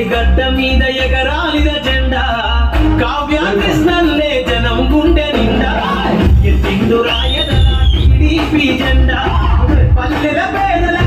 కడలి గడ్డ మీద ఎగరాలిద జెండా. కావ్య కృష్ణల్లే జనం గుండె నిండా. ఎత్తిండు టీడీపీ జెండా. పల్లెల పేదల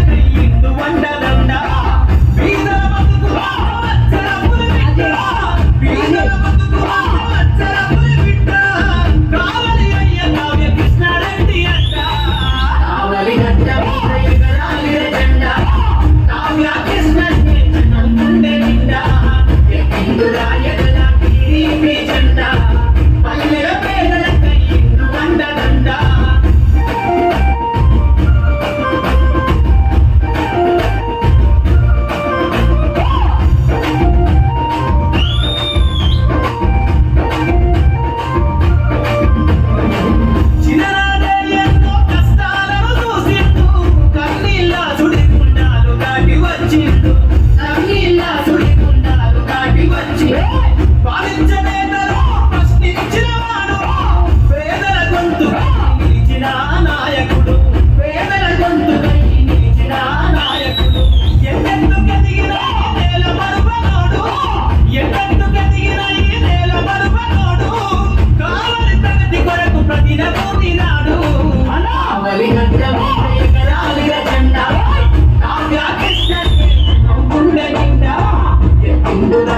Thank.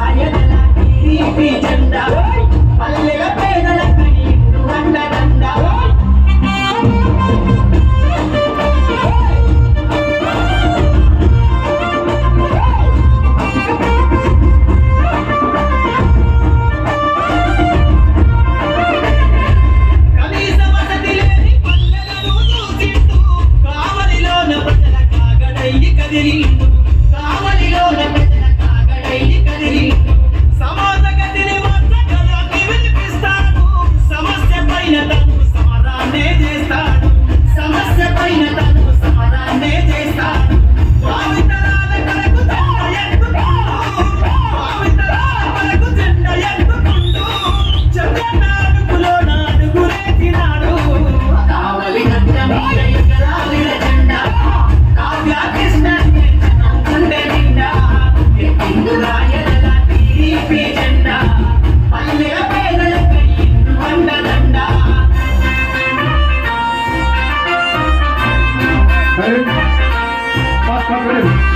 Vamos,